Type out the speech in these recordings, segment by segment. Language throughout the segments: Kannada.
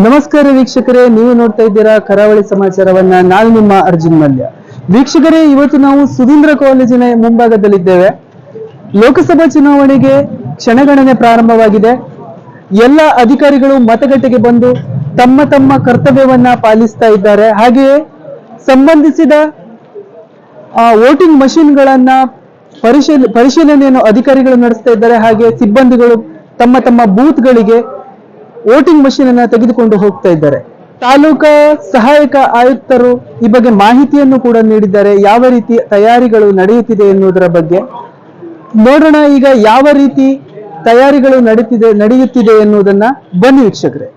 ನಮಸ್ಕಾರ ವೀಕ್ಷಕರೇ, ನೀವು ನೋಡ್ತಾ ಇದ್ದೀರಾ ಕರಾವಳಿ ಸಮಾಚಾರವನ್ನ. ನಾನು ನಿಮ್ಮ ಅರ್ಜುನ್ ಮಲ್ಯ. ವೀಕ್ಷಕರೇ, ಇವತ್ತು ನಾವು ಸುಧೀಂದ್ರ ಕಾಲೇಜಿನ ಮುಂಭಾಗದಲ್ಲಿದ್ದೇವೆ. ಲೋಕಸಭಾ ಚುನಾವಣೆಗೆ ಕ್ಷಣಗಣನೆ ಪ್ರಾರಂಭವಾಗಿದೆ. ಎಲ್ಲ ಅಧಿಕಾರಿಗಳು ಮತಗಟ್ಟೆಗೆ ಬಂದು ತಮ್ಮ ತಮ್ಮ ಕರ್ತವ್ಯವನ್ನ ಪಾಲಿಸ್ತಾ ಇದ್ದಾರೆ. ಹಾಗೆಯೇ ಸಂಬಂಧಿಸಿದ ವೋಟಿಂಗ್ ಮಷಿನ್ಗಳನ್ನ ಪರಿಶೀಲ, ಪರಿಶೀಲನೆಯನ್ನು ಅಧಿಕಾರಿಗಳು ನಡೆಸ್ತಾ ಇದ್ದಾರೆ. ಹಾಗೆ ಸಿಬ್ಬಂದಿಗಳು ತಮ್ಮ ತಮ್ಮ ಬೂತ್ಗಳಿಗೆ ವೋಟಿಂಗ್ ಮಷೀನ್ ಅನ್ನ ತೆಗೆದುಕೊಂಡು ಹೋಗ್ತಾ ಇದ್ದಾರೆ. ತಾಲೂಕಾ ಸಹಾಯಕ ಆಯುಕ್ತರು ಈ ಬಗ್ಗೆ ಮಾಹಿತಿಯನ್ನು ಕೂಡ ನೀಡಿದ್ದಾರೆ. ಯಾವ ರೀತಿ ತಯಾರಿಗಳು ನಡೆಯುತ್ತಿದೆ ಎನ್ನುವುದರ ಬಗ್ಗೆ. ನೋಡೋಣ ಈಗ ಯಾವ ರೀತಿ ತಯಾರಿಗಳು ನಡೀತಿದೆ ನಡೆಯುತ್ತಿದೆ ಎನ್ನುವುದನ್ನ ಬನ್ನಿ ವೀಕ್ಷಕರೇ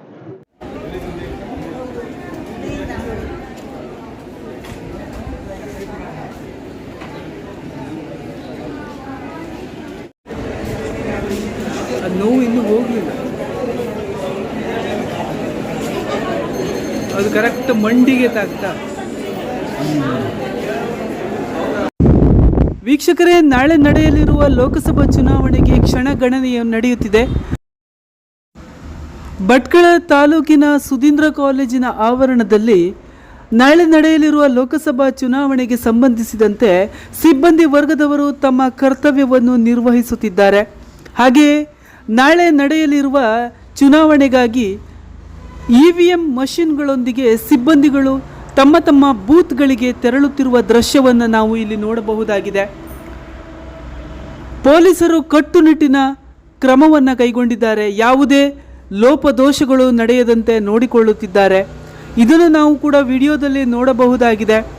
ನೋವು ಇನ್ನೂ ಹೋಗಲಿಲ್ಲ ಅದು ಕರೆಕ್ಟ್ ಮಂಡಿಗೆ ತಾಗ್ತಾ. ವೀಕ್ಷಕರೇ, ನಾಳೆ ನಡೆಯಲಿರುವ ಲೋಕಸಭಾ ಚುನಾವಣೆಗೆ ಕ್ಷಣಗಣನೆಯು ನಡೆಯುತ್ತಿದೆ. ಭಟ್ಕಳ ತಾಲೂಕಿನ ಸುಧೀಂದ್ರ ಕಾಲೇಜಿನ ಆವರಣದಲ್ಲಿ ನಾಳೆ ನಡೆಯಲಿರುವ ಲೋಕಸಭಾ ಚುನಾವಣೆಗೆ ಸಂಬಂಧಿಸಿದಂತೆ ಸಿಬ್ಬಂದಿ ವರ್ಗದವರು ತಮ್ಮ ಕರ್ತವ್ಯವನ್ನು ನಿರ್ವಹಿಸುತ್ತಿದ್ದಾರೆ. ಹಾಗೆಯೇ, ನಾಳೆ ನಡೆಯಲಿರುವ ಚುನಾವಣೆಗಾಗಿ ಇ ವಿ ಎಂ ಮಷಿನ್ಗಳೊಂದಿಗೆ ಸಿಬ್ಬಂದಿಗಳು ತಮ್ಮ ತಮ್ಮ ಬೂತ್ಗಳಿಗೆ ತೆರಳುತ್ತಿರುವ ದೃಶ್ಯವನ್ನು ನಾವು ಇಲ್ಲಿ ನೋಡಬಹುದಾಗಿದೆ. ಪೊಲೀಸರು ಕಟ್ಟುನಿಟ್ಟಿನ ಕ್ರಮವನ್ನು ಕೈಗೊಂಡಿದ್ದಾರೆ. ಯಾವುದೇ ಲೋಪದೋಷಗಳು ನಡೆಯದಂತೆ ನೋಡಿಕೊಳ್ಳುತ್ತಿದ್ದಾರೆ. ಇದನ್ನು ನಾವು ಕೂಡ ವಿಡಿಯೋದಲ್ಲಿ ನೋಡಬಹುದಾಗಿದೆ.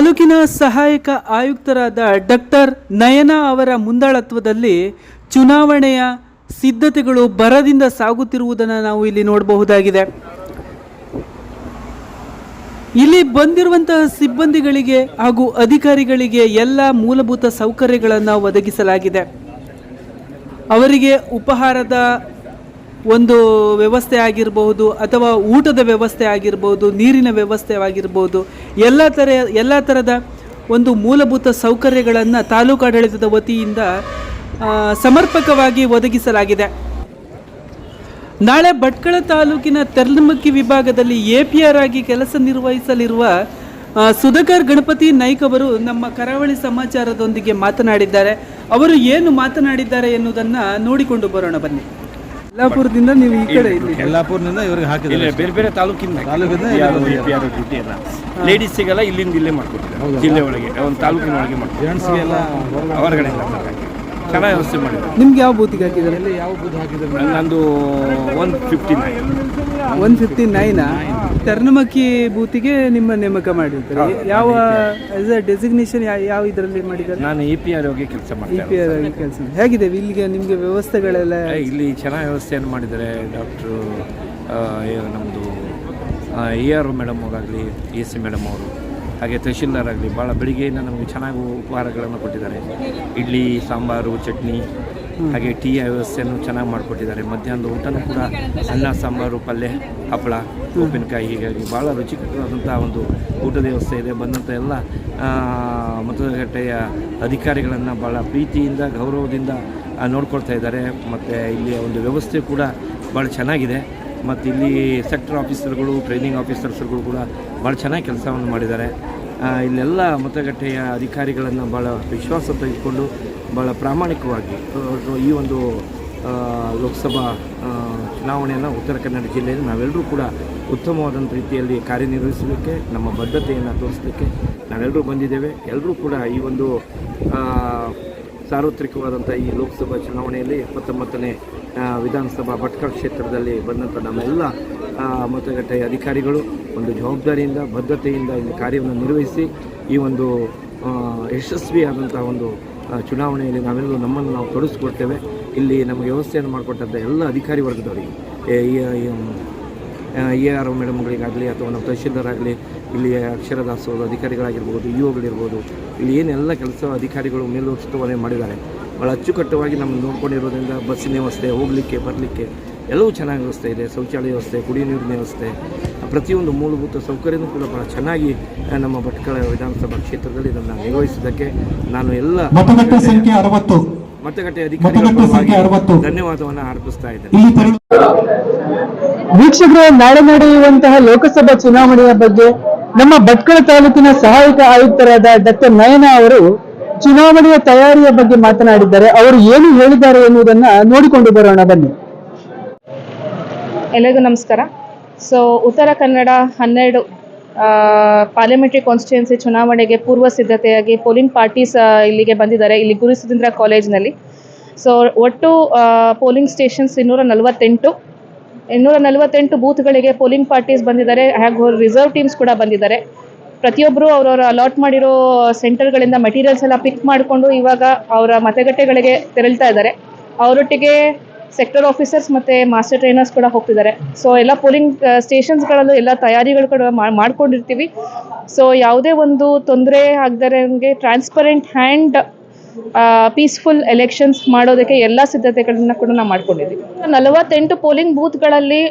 ತಾಲೂಕಿನ ಸಹಾಯಕ ಆಯುಕ್ತರಾದ ಡಾಕ್ಟರ್ ನಯನ ಅವರ ಮುಂದಾಳತ್ವದಲ್ಲಿ ಚುನಾವಣೆಯ ಸಿದ್ಧತೆಗಳು ಬರದಿಂದ ಸಾಗುತ್ತಿರುವುದನ್ನು ನಾವು ಇಲ್ಲಿ ನೋಡಬಹುದಾಗಿದೆ. ಇಲ್ಲಿ ಬಂದಿರುವಂತಹ ಸಿಬ್ಬಂದಿಗಳಿಗೆ ಹಾಗೂ ಅಧಿಕಾರಿಗಳಿಗೆ ಎಲ್ಲ ಮೂಲಭೂತ ಸೌಕರ್ಯಗಳನ್ನು ಒದಗಿಸಲಾಗಿದೆ. ಅವರಿಗೆ ಉಪಹಾರದ ಒಂದು ವ್ಯವಸ್ಥೆ ಆಗಿರಬಹುದು ಅಥವಾ ಊಟದ ವ್ಯವಸ್ಥೆ ಆಗಿರಬಹುದು, ನೀರಿನ ವ್ಯವಸ್ಥೆ ಆಗಿರ್ಬೋದು ಎಲ್ಲ ಥರ ಎಲ್ಲ ಥರದ ಒಂದು ಮೂಲಭೂತ ಸೌಕರ್ಯಗಳನ್ನು ತಾಲೂಕಾಡಳಿತದ ವತಿಯಿಂದ ಸಮರ್ಪಕವಾಗಿ ಒದಗಿಸಲಾಗಿದೆ. ನಾಳೆ ಭಟ್ಕಳ ತಾಲೂಕಿನ ತೆರ್ಲಮಕ್ಕಿ ವಿಭಾಗದಲ್ಲಿ ಎ ಪಿ ಆರ್ ಆಗಿ ಕೆಲಸ ನಿರ್ವಹಿಸಲಿರುವ ಸುಧಾಕರ್ ಗಣಪತಿ ನಾಯ್ಕ ಅವರು ನಮ್ಮ ಕರಾವಳಿ ಸಮಾಚಾರದೊಂದಿಗೆ ಮಾತನಾಡಿದ್ದಾರೆ. ಅವರು ಏನು ಮಾತನಾಡಿದ್ದಾರೆ ಎನ್ನುವುದನ್ನು ನೋಡಿಕೊಂಡು ಬರೋಣ ಬನ್ನಿ. ಯಲ್ಲಾಪುರದಿಂದ ನೀವು ಈ ಕಡೆ ಇಲ್ಲಿ? ಯಲ್ಲಾಪುರದಿಂದ ಇವ್ರಿಗೆ ಇಲ್ಲ ಹಾಕಿದ್ದಾರೆ ಬೇರೆ ಬೇರೆ ತಾಲೂಕಿಂದ ತಾಲೂಕಿಂದ ಲೇಡೀಸಿಗೆಲ್ಲ ಇಲ್ಲಿಂದ ಇಲ್ಲೇ ಮಾಡ್ಕೊಟ್ಟಿದ್ದಾರೆ ಜಿಲ್ಲೆ ಒಳಗೆ ಒಂದು ತಾಲೂಕಿನ ಒಳಗೆ ಮಾಡ್ತಾರೆ ಹೊರಗಡೆ ಇಲ್ಲ ಚೆನ್ನಾಗಿ ವ್ಯವಸ್ಥೆ ಮಾಡಿದ್ರು ನಿಮ್ಗೆ ಯಾವ ಬೂತಿಗೆ ಹಾಕಿದ್ದಾರೆ? ಎಲ್ಲಿ ಯಾವ ಬೂತ್ ಹಾಕಿದ್ರೆ ನಂದು one fifty nine one fifty Naina Tarnamakki ಬೂತಿಗೆ ನಿಮ್ಮ ನೇಮಕ ಮಾಡಿರ್ತಾರೆ. ಯಾವ ಆಸ್ ಅ ಡೆಸಿಗ್ನೇಷನ್ ಯಾವ ಇದರಲ್ಲಿ ಮಾಡಿದ್ದಾರೆ? ನಾನು ಇ ಪಿ ಆರ್ ಹೋಗಿ ಕೆಲಸ ಇ ಮಾಡ್ತೇನೆ ಪಿ ಆರ್ ಕೆಲಸ ಹೇಗಿದೆ ಇಲ್ಲಿಗೆ ನಿಮಗೆ ವ್ಯವಸ್ಥೆಗಳೆಲ್ಲ? ಇಲ್ಲಿ ಚೆನ್ನಾಗಿ ವ್ಯವಸ್ಥೆಯನ್ನು ಮಾಡಿದ್ದಾರೆ. ಡಾಕ್ಟ್ರು ನಮ್ಮದು ಎ ಆರ್ ಮೇಡಮ್ ಅವರಾಗಲಿ ಎ ಸಿ ಮೇಡಮ್ ಅವರು. ಹಾಗೆ ತಹಶೀಲ್ದಾರಾಗಲಿ, ಭಾಳ ಬೆಳಿಗ್ಗೆಯಿಂದ ನಮಗೆ ಚೆನ್ನಾಗಿ ಉಪಹಾರಗಳನ್ನು ಕೊಟ್ಟಿದ್ದಾರೆ. ಇಡ್ಲಿ, ಸಾಂಬಾರು, ಚಟ್ನಿ, ಹಾಗೆ ಟೀ ವ್ಯವಸ್ಥೆಯನ್ನು ಚೆನ್ನಾಗಿ ಮಾಡಿಕೊಟ್ಟಿದ್ದಾರೆ. ಮಧ್ಯಾಹ್ನದ ಊಟನೂ ಕೂಡ ಅನ್ನ, ಸಾಂಬಾರು, ಪಲ್ಯ, ಹಪ್ಪಳ, ಉಪ್ಪಿನಕಾಯಿ, ಹೀಗಾಗಿ ಭಾಳ ರುಚಿಕರವಾದಂಥ ಒಂದು ಊಟದ ವ್ಯವಸ್ಥೆ ಇದೆ. ಬಂದಂಥ ಎಲ್ಲ ಮತಗಟ್ಟೆಯ ಅಧಿಕಾರಿಗಳನ್ನು ಭಾಳ ಪ್ರೀತಿಯಿಂದ, ಗೌರವದಿಂದ ನೋಡ್ಕೊಳ್ತಾ ಇದ್ದಾರೆ. ಮತ್ತು ಇಲ್ಲಿಯ ಒಂದು ವ್ಯವಸ್ಥೆ ಕೂಡ ಭಾಳ ಚೆನ್ನಾಗಿದೆ. ಮತ್ತು ಇಲ್ಲಿ ಸೆಕ್ಟರ್ ಆಫೀಸರ್ಗಳು ಟ್ರೈನಿಂಗ್ ಆಫೀಸರ್ಸ್ಗಳು ಕೂಡ ಭಾಳ ಚೆನ್ನಾಗಿ ಕೆಲಸವನ್ನು ಮಾಡಿದ್ದಾರೆ. ಇಲ್ಲೆಲ್ಲ ಮತಗಟ್ಟೆಯ ಅಧಿಕಾರಿಗಳನ್ನು ಭಾಳ ವಿಶ್ವಾಸ ತೆಗೆದುಕೊಂಡು ಭಾಳ ಪ್ರಾಮಾಣಿಕವಾಗಿ ಈ ಒಂದು ಲೋಕಸಭಾ ಚುನಾವಣೆಯನ್ನು ಉತ್ತರ ಕನ್ನಡ ಜಿಲ್ಲೆಯಲ್ಲಿ ನಾವೆಲ್ಲರೂ ಕೂಡ ಉತ್ತಮವಾದಂಥ ರೀತಿಯಲ್ಲಿ ಕಾರ್ಯನಿರ್ವಹಿಸಲಿಕ್ಕೆ ನಮ್ಮ ಬದ್ಧತೆಯನ್ನು ತೋರಿಸಲಿಕ್ಕೆ ನಾವೆಲ್ಲರೂ ಬಂದಿದ್ದೇವೆ. ಎಲ್ಲರೂ ಕೂಡ ಈ ಒಂದು ಸಾರ್ವತ್ರಿಕವಾದಂಥ ಈ ಲೋಕಸಭಾ ಚುನಾವಣೆಯಲ್ಲಿ ಎಪ್ಪತ್ತೊಂಬತ್ತನೇ ಆ, ವಿಧಾನಸಭಾ ಭಟ್ಕಳ ಕ್ಷೇತ್ರದಲ್ಲಿ ಬಂದಂಥ ನಮ್ಮೆಲ್ಲ ಮತಗಟ್ಟೆ ಮತಗಟ್ಟೆಯ ಅಧಿಕಾರಿಗಳು ಒಂದು ಜವಾಬ್ದಾರಿಯಿಂದ ಬದ್ಧತೆಯಿಂದ ಇಲ್ಲಿ ಕಾರ್ಯವನ್ನು ನಿರ್ವಹಿಸಿ ಈ ಒಂದು ಯಶಸ್ವಿಯಾದಂತಹ ಒಂದು ಚುನಾವಣೆಯಲ್ಲಿ ನಾವೆಲ್ಲರೂ ನಮ್ಮನ್ನು ನಾವು ತೊಡಗಿಸ್ಕೊಡ್ತೇವೆ. ಇಲ್ಲಿ ನಮಗೆ ವ್ಯವಸ್ಥೆಯನ್ನು ಮಾಡಿಕೊಟ್ಟಂಥ ಎಲ್ಲ ಅಧಿಕಾರಿ ವರ್ಗದವರಿಗೆ ಎ- ಆರ್ ಒ ಮೇಡಮ್ಗಳಿಗಾಗಲಿ ಅಥವಾ ನಮ್ಮ ತಹಶೀಲ್ದಾರ್ ಆಗಲಿ ಇಲ್ಲಿ ಅಕ್ಷರದಾಸೋಹ ಅಧಿಕಾರಿಗಳಾಗಿರ್ಬೋದು ಇ ಒಗಳಿರ್ಬೋದು ಇಲ್ಲಿ ಏನೆಲ್ಲ ಕೆಲಸ ಅಧಿಕಾರಿಗಳು ಮೇಲುಸ್ತುವಾರಿ ಮಾಡಿದ್ದಾರೆ ಭಾಳ ಅಚ್ಚುಕಟ್ಟವಾಗಿ ನಮ್ಮ ನೋಡ್ಕೊಂಡಿರೋದ್ರಿಂದ ಬಸ್ಸಿನ ವ್ಯವಸ್ಥೆ ಹೋಗಲಿಕ್ಕೆ ಬರಲಿಕ್ಕೆ ಎಲ್ಲವೂ ಚೆನ್ನಾಗಿ ವ್ಯವಸ್ಥೆ ಇದೆ. ಶೌಚಾಲಯ ವ್ಯವಸ್ಥೆ ಕುಡಿಯುವ ನೀರಿನ ವ್ಯವಸ್ಥೆ ಪ್ರತಿಯೊಂದು ಮೂಲಭೂತ ಸೌಕರ್ಯನೂ ಕೂಡ ಭಾಳ ಚೆನ್ನಾಗಿ ನಮ್ಮ ಭಟ್ಕಳ ವಿಧಾನಸಭಾ ಕ್ಷೇತ್ರದಲ್ಲಿ ಇದನ್ನು ನಿರ್ವಹಿಸಿದ್ದಕ್ಕೆ ನಾನು ಎಲ್ಲ ಮತಗಟ್ಟೆ ಸಂಖ್ಯೆ ಅರವತ್ತು. ಮತಗಟ್ಟೆ ಅಧಿಕಾರಿಗಳ. ಧನ್ಯವಾದವನ್ನು ಅರ್ಪಿಸ್ತಾ ಇದ್ದೇನೆ. ವೀಕ್ಷಕರೇ, ನಾಳೆ ನಡೆಯುವಂತಹ ಲೋಕಸಭಾ ಚುನಾವಣೆಯ ಬಗ್ಗೆ ನಮ್ಮ ಭಟ್ಕಳ ತಾಲೂಕಿನ ಸಹಾಯಕ ಆಯುಕ್ತರಾದ ಡಾಕ್ಟರ್ ನಯನ ಅವರು ಚುನಾವಣೆಯ ತಯಾರಿಯ ಬಗ್ಗೆ ಮಾತನಾಡಿದ್ದಾರೆ. ಅವರು ಏನು ಹೇಳಿದ್ದಾರೆ ಎನ್ನುವುದನ್ನ ನೋಡಿಕೊಂಡು ಬರೋಣ, ಬನ್ನಿ. ಎಲ್ಲರಿಗೂ ನಮಸ್ಕಾರ. ಸೊ ಉತ್ತರ ಕನ್ನಡ ಹನ್ನೆರಡು ಪಾರ್ಲಿಮೆಂಟ್ರಿ ಕಾನ್ಸ್ಟಿಟ್ಯೂನ್ಸಿ ಚುನಾವಣೆಗೆ ಪೂರ್ವ ಸಿದ್ಧತೆಯಾಗಿ ಪೋಲಿಂಗ್ ಪಾರ್ಟೀಸ್ ಇಲ್ಲಿಗೆ ಬಂದಿದ್ದಾರೆ. ಇಲ್ಲಿ ಗುರು ಸುಧೀಂದ್ರ ಕಾಲೇಜ್ನಲ್ಲಿ ಸೊ ಒಟ್ಟು ಪೋಲಿಂಗ್ ಸ್ಟೇಷನ್ಸ್ ಇನ್ನೂರ ನಲವತ್ತೆಂಟು. ಇನ್ನೂರ ನಲವತ್ತೆಂಟು ಬೂತ್ಗಳಿಗೆ ಪೋಲಿಂಗ್ ಪಾರ್ಟೀಸ್ ಬಂದಿದ್ದಾರೆ. ಹಾಗೂ ರಿಸರ್ವ್ ಟೀಮ್ಸ್ ಕೂಡ ಬಂದಿದ್ದಾರೆ. ಪ್ರತಿಯೊಬ್ಬರು ಅವರವರ ಅಲಾಟ್ ಮಾಡಿರೋ ಸೆಂಟರ್ಗಳಿಂದ ಮೆಟೀರಿಯಲ್ಸ್ ಎಲ್ಲ ಪಿಕ್ ಮಾಡಿಕೊಂಡು ಇವಾಗ ಅವರ ಮತಗಟ್ಟೆಗಳಿಗೆ ತೆರಳ್ತಾ ಇದ್ದಾರೆ. ಅವರೊಟ್ಟಿಗೆ ಸೆಕ್ಟರ್ ಆಫೀಸರ್ಸ್ ಮತ್ತು ಮಾಸ್ಟರ್ ಟ್ರೈನರ್ಸ್ ಕೂಡ ಹೋಗ್ತಿದ್ದಾರೆ. ಸೊ ಎಲ್ಲ ಪೋಲಿಂಗ್ ಸ್ಟೇಷನ್ಸ್ಗಳಲ್ಲೂ ಎಲ್ಲ ತಯಾರಿಗಳು ಕೂಡ ಮಾಡ್ಕೊಂಡಿರ್ತೀವಿ. ಸೊ ಯಾವುದೇ ಒಂದು ತೊಂದರೆ ಆಗದೇ ಟ್ರಾನ್ಸ್ಪರೆಂಟ್ ಹ್ಯಾಂಡ್ ಪೀಸ್ಫುಲ್ ಎಲೆಕ್ಷನ್ಸ್ ಮಾಡೋದಕ್ಕೆ ಎಲ್ಲ ಸಿದ್ಧತೆಗಳನ್ನ ಕೂಡ ನಾವು ಮಾಡ್ಕೊಂಡಿದ್ದೀವಿ ನಲವತ್ತೆಂಟು ಪೋಲಿಂಗ್ ಬೂತ್ಗಳಲ್ಲಿ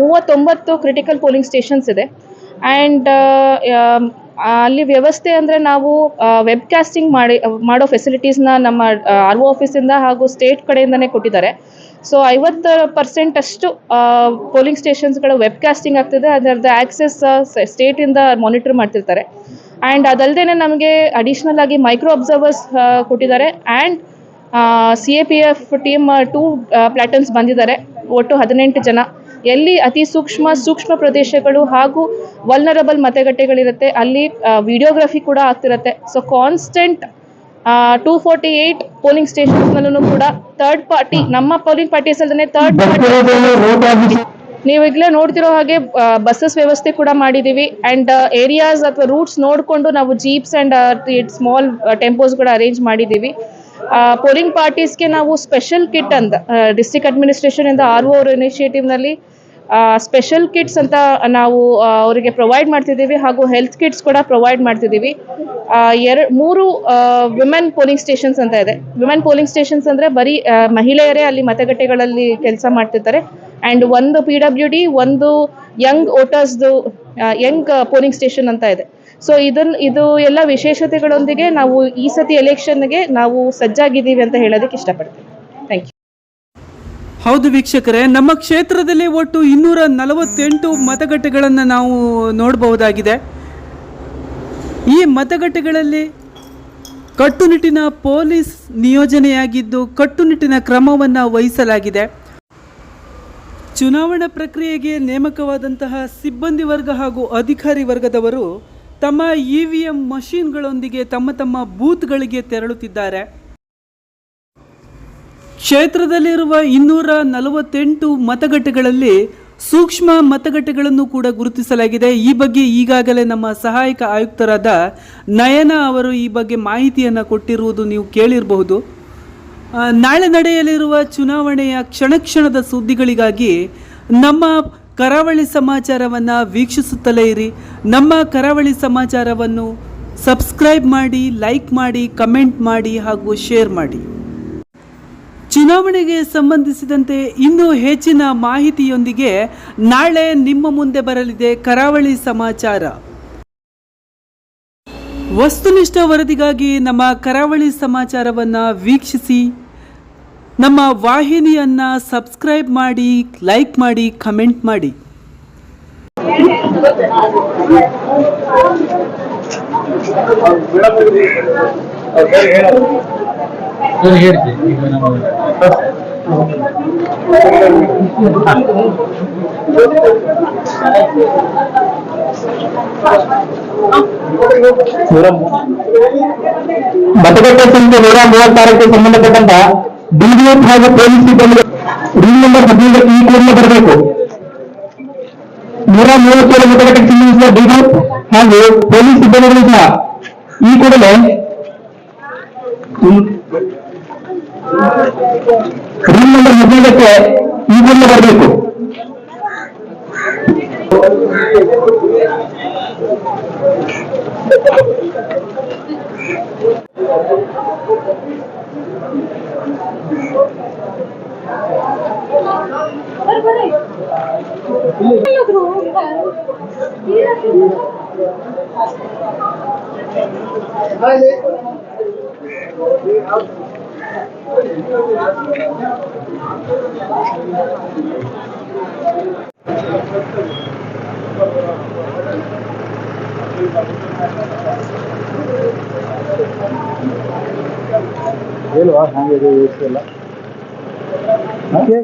ಮೂವತ್ತೊಂಬತ್ತು ಕ್ರಿಟಿಕಲ್ ಪೋಲಿಂಗ್ ಸ್ಟೇಷನ್ಸ್ ಇದೆ. ಆ್ಯಂಡ್ ಅಲ್ಲಿ ವ್ಯವಸ್ಥೆ ಅಂದರೆ ನಾವು ವೆಬ್ ಕಾಸ್ಟಿಂಗ್ ಮಾಡಿ, ಮಾಡೋ ಫೆಸಿಲಿಟೀಸ್ನ ನಮ್ಮ ಆರ್ ಒ ಆಫೀಸಿಂದ ಹಾಗೂ ಸ್ಟೇಟ್ ಕಡೆಯಿಂದನೇ ಕೊಟ್ಟಿದ್ದಾರೆ. ಸೊ ಐವತ್ತು ಪರ್ಸೆಂಟ್ ಅಷ್ಟು ಪೋಲಿಂಗ್ ಸ್ಟೇಷನ್ಸ್ಗಳು ವೆಬ್ ಕಾಸ್ಟಿಂಗ್ ಆಗ್ತಿದೆ. ಅದರದ್ದು ಆ್ಯಕ್ಸೆಸ್ ಸ್ಟೇಟಿಂದ ಮಾನಿಟರ್ ಮಾಡ್ತಿರ್ತಾರೆ. ಆ್ಯಂಡ್ ಅದಲ್ಲದೆ ನಮಗೆ ಅಡಿಷ್ನಲ್ ಆಗಿ ಮೈಕ್ರೋ ಅಬ್ಸರ್ವರ್ಸ್ ಕೊಟ್ಟಿದ್ದಾರೆ. And C A P F team two platoons ಬಂದಿದ್ದಾರೆ. ಒಟ್ಟು ಹದಿನೆಂಟು ಜನ. ಎಲ್ಲಿ ಅತಿ ಸೂಕ್ಷ್ಮ ಸೂಕ್ಷ್ಮ ಪ್ರದೇಶಗಳು ಹಾಗೂ ವಲ್ನರಬಲ್ ಮತಗಟ್ಟೆಗಳಿರುತ್ತೆ, ಅಲ್ಲಿ ವಿಡಿಯೋಗ್ರಫಿ ಕೂಡ ಆಗ್ತಿರುತ್ತೆ. So constant two forty eight polling ಸ್ಟೇಷನ್ಸ್ನಲ್ಲೂ ಕೂಡ ಥರ್ಡ್ ಪಾರ್ಟಿ ನಮ್ಮ ಪೋಲಿಂಗ್ ಪಾರ್ಟೀಸ್ ಅಲ್ಲದೆ ಥರ್ಡ್ ಪಾರ್ಟಿ ನೀವು ಈಗಲೇ ನೋಡ್ತಿರೋ ಹಾಗೆ ಬಸ್ಸಸ್ ವ್ಯವಸ್ಥೆ ಕೂಡ ಮಾಡಿದ್ದೀವಿ ಆ್ಯಂಡ್ ಏರಿಯಾಸ್ ಅಥವಾ ರೂಟ್ಸ್ ನೋಡಿಕೊಂಡು ನಾವು ಜೀಪ್ಸ್ ಆ್ಯಂಡ್ ಸ್ಮಾಲ್ ಟೆಂಪೋಸ್ ಕೂಡ ಅರೇಂಜ್ ಮಾಡಿದ್ದೀವಿ ಪೋಲಿಂಗ್ ಪಾರ್ಟೀಸ್ಗೆ ನಾವು ಸ್ಪೆಷಲ್ ಕಿಟ್ ಅಂತ ಡಿಸ್ಟಿಕ್ ಅಡ್ಮಿನಿಸ್ಟ್ರೇಷನಿಂದ ಆರ್ ಒ ಇನಿಷಿಯೇಟಿವ್ನಲ್ಲಿ ಸ್ಪೆಷಲ್ ಕಿಟ್ಸ್ ಅಂತ ನಾವು ಅವರಿಗೆ ಪ್ರೊವೈಡ್ ಮಾಡ್ತಿದ್ದೀವಿ ಹಾಗೂ ಹೆಲ್ತ್ ಕಿಟ್ಸ್ ಕೂಡ ಪ್ರೊವೈಡ್ ಮಾಡ್ತಿದ್ದೀವಿ. ಎರಡು ಮೂರು ವಿಮೆನ್ ಪೋಲಿಂಗ್ ಸ್ಟೇಷನ್ಸ್ ಅಂತ ಇದೆ. ವಿಮೆನ್ ಪೋಲಿಂಗ್ ಸ್ಟೇಷನ್ಸ್ ಅಂದರೆ ಬರೀ ಮಹಿಳೆಯರೇ ಅಲ್ಲಿ ಮತಗಟ್ಟೆಗಳಲ್ಲಿ ಕೆಲಸ ಮಾಡ್ತಿರ್ತಾರೆ. ಆ್ಯಂಡ್ ಒಂದು ಪಿ ಡಬ್ಲ್ಯೂ ಡಿ ಒಂದು ಯಂಗ್ ವೋಟರ್ಸ್ದು ಯಂಗ್ ಪೋಲಿಂಗ್ ಸ್ಟೇಷನ್ ಅಂತ ಇದೆ. ಸೊ ಇದನ್ನ ಇದು ಎಲ್ಲ ವಿಶೇಷತೆಗಳೊಂದಿಗೆ ನಾವು ಈ ಸತಿ ಎಲೆಕ್ಷನ್ಗೆ ನಾವು ಸಜ್ಜಾಗಿದ್ದೀವಿ ಅಂತ ಹೇಳೋದಕ್ಕೆ ಇಷ್ಟಪಡ್ತೀವಿ ಹೌದು ವೀಕ್ಷಕರೇ, ನಮ್ಮ ಕ್ಷೇತ್ರದಲ್ಲಿ ಒಟ್ಟು ಇನ್ನೂರ ನಲವತ್ತೆಂಟು ಮತಗಟ್ಟೆಗಳನ್ನು ನಾವು ನೋಡಬಹುದಾಗಿದೆ. ಈ ಮತಗಟ್ಟೆಗಳಲ್ಲಿ ಕಟ್ಟುನಿಟ್ಟಿನ ಪೊಲೀಸ್ ನಿಯೋಜನೆಯಾಗಿದ್ದು ಕಟ್ಟುನಿಟ್ಟಿನ ಕ್ರಮವನ್ನು ವಹಿಸಲಾಗಿದೆ. ಚುನಾವಣಾ ಪ್ರಕ್ರಿಯೆಗೆ ನೇಮಕವಾದಂತಹ ಸಿಬ್ಬಂದಿ ವರ್ಗ ಹಾಗೂ ಅಧಿಕಾರಿ ವರ್ಗದವರು ತಮ್ಮ ಇ ವಿ ಎಂ ಮಷೀನ್ಗಳೊಂದಿಗೆ ತಮ್ಮ ತಮ್ಮ ಬೂತ್ಗಳಿಗೆ ತೆರಳುತ್ತಿದ್ದಾರೆ. ಕ್ಷೇತ್ರದಲ್ಲಿರುವ ಇನ್ನೂರ ನಲವತ್ತೆಂಟು ಮತಗಟ್ಟೆಗಳಲ್ಲಿ ಸೂಕ್ಷ್ಮ ಮತಗಟ್ಟೆಗಳನ್ನು ಕೂಡ ಗುರುತಿಸಲಾಗಿದೆ. ಈ ಬಗ್ಗೆ ಈಗಾಗಲೇ ನಮ್ಮ ಸಹಾಯಕ ಆಯುಕ್ತರಾದ ನಯನ ಅವರು ಈ ಬಗ್ಗೆ ಮಾಹಿತಿಯನ್ನು ಕೊಟ್ಟಿರುವುದು ನೀವು ಕೇಳಿರಬಹುದು. ನಾಳೆ ನಡೆಯಲಿರುವ ಚುನಾವಣೆಯ ಕ್ಷಣ ಕ್ಷಣದ ಸುದ್ದಿಗಳಿಗಾಗಿ ನಮ್ಮ ಕರಾವಳಿ ಸಮಾಚಾರವನ್ನು ವೀಕ್ಷಿಸುತ್ತಲೇ ಇರಿ. ನಮ್ಮ ಕರಾವಳಿ ಸಮಾಚಾರವನ್ನು ಸಬ್ಸ್ಕ್ರೈಬ್ ಮಾಡಿ, ಲೈಕ್ ಮಾಡಿ, ಕಮೆಂಟ್ ಮಾಡಿ ಹಾಗೂ ಶೇರ್ ಮಾಡಿ. ಚುನಾವಣೆಗೆ ಸಂಬಂಧಿಸಿದಂತೆ ಇನ್ನೂ ಹೆಚ್ಚಿನ ಮಾಹಿತಿಯೊಂದಿಗೆ ನಾಳೆ ನಿಮ್ಮ ಮುಂದೆ ಬರಲಿದೆ ಕರಾವಳಿ ಸಮಾಚಾರ. ವಸ್ತುನಿಷ್ಠ ವರದಿಗಾಗಿ ನಮ್ಮ ಕರಾವಳಿ ಸಮಾಚಾರವನ್ನು ವೀಕ್ಷಿಸಿ. ನಮ್ಮ ವಾಹಿನಿಯನ್ನು ಸಬ್ಸ್ಕ್ರೈಬ್ ಮಾಡಿ ಲೈಕ್ ಮಾಡಿ ಕಮೆಂಟ್ ಮಾಡಿ. ಮತಗಟ್ಟೆ ಸಂಖ್ಯೆ ನೂರ ಮೂವತ್ತಾರಕ್ಕೆ ಸಂಬಂಧಪಟ್ಟಂತ ಡಿಡಿಎಫ್ ಹಾಗೂ ಪೊಲೀಸ್ ಸಿಬ್ಬಂದಿ ರೂಲ್ ನಂಬರ್ ಹದಿನೈದು ಈ ಕೂಡಲೇ ಬರಬೇಕು. ನೂರ ಮೂವತ್ತೇಳು ಮತಗಟ್ಟೆಗೆ ಸಂಬಂಧಿಸಿದ ಡಿಡಿಎಫ್ ಹಾಗೂ ಪೊಲೀಸ್ ಸಿಬ್ಬಂದಿಗಳು ಸಹ ಈ ಕೂಡಲೇ ರೂಲ್ ನಂಬರ್ ಹದಿನೈದಕ್ಕೆ ಈ ಗುಂಡು ಬರಬೇಕು Thank you. ಹೇಳುವ ಹಾಗೆ ಇಲ್ಲ